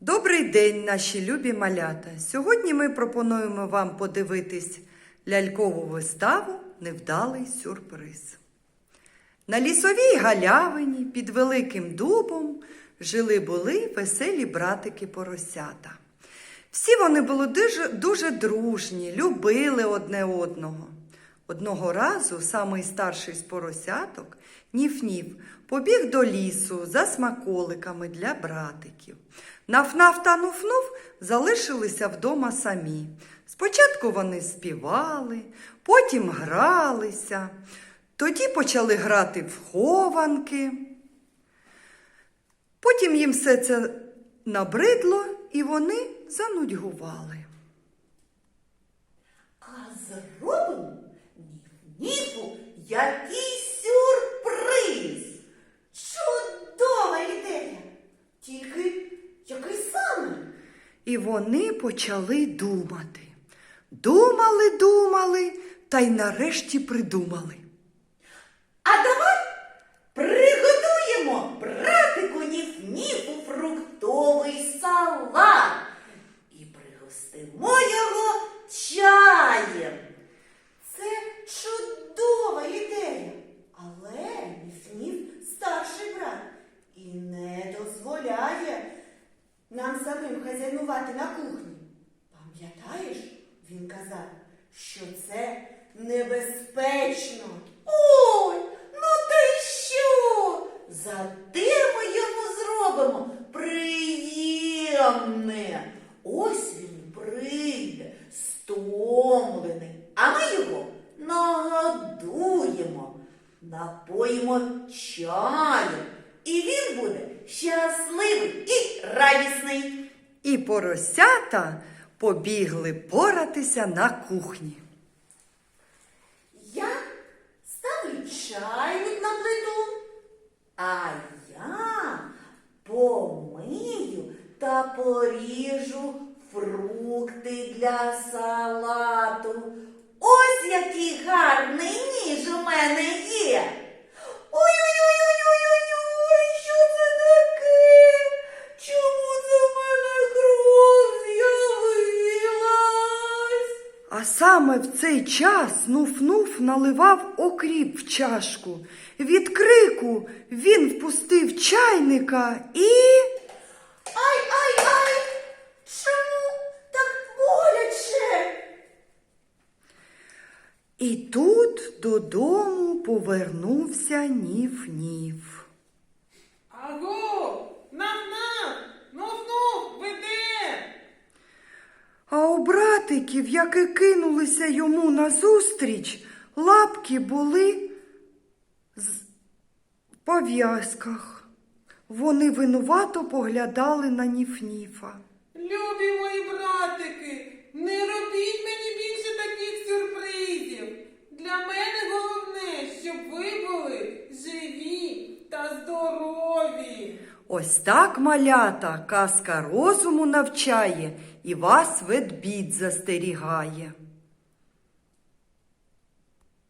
Добрий день, наші любі малята. Сьогодні ми пропонуємо вам подивитись лялькову виставу Невдалий сюрприз. На лісовій галявині під великим дубом жили були веселі братики поросята. Всі вони були дуже, дуже дружні, любили одне одного. Одного разу самий старший з поросяток, Ніф-Ніф, побіг до лісу за смаколиками для братиків. Наф-наф та нуф-нуф залишилися вдома самі. Спочатку вони співали, потім гралися, тоді почали грати в хованки. Потім їм все це набридло і вони занудьгували. А зробимо ніфу який сюрприз. Чудова ідея. Тільки який саме? І вони почали думати. Думали, думали, та й нарешті придумали. А давай приготуємо братику ніф-ніфу фруктовий салат і пригостимо його чаєм. Це чудова ідея. Але ніф-ніф старший брат і не дозволяє нам хазяйнувати на кухні. Пам'ятаєш, він казав, що це небезпечно. Ой, ну то й що? Зате ми йому зробимо приємне. Ось він прийде, стомлений, а ми його нагодуємо, напоїмо чаєм, і він буде щасливий і радісний. І поросята побігли поратися на кухні. Я ставлю чайник на плиту, а я помию та поріжу фрукти для салату. Ось який гарний А саме в цей час Нуф-Нуф наливав окріп в чашку. Від крику він впустив чайника і. Ай, ай, ай! Чому так боляче? І тут додому повернувся Ніф-Ніф. Аго! Наф-наф! Нуф-нуф, ви де? А у братиків, які кинулися йому назустріч, лапки були з... пов'язках. Вони винувато поглядали на Ніф-Ніфа. Любі мої Ось так, малята, казка розуму навчає і вас ведбід застерігає.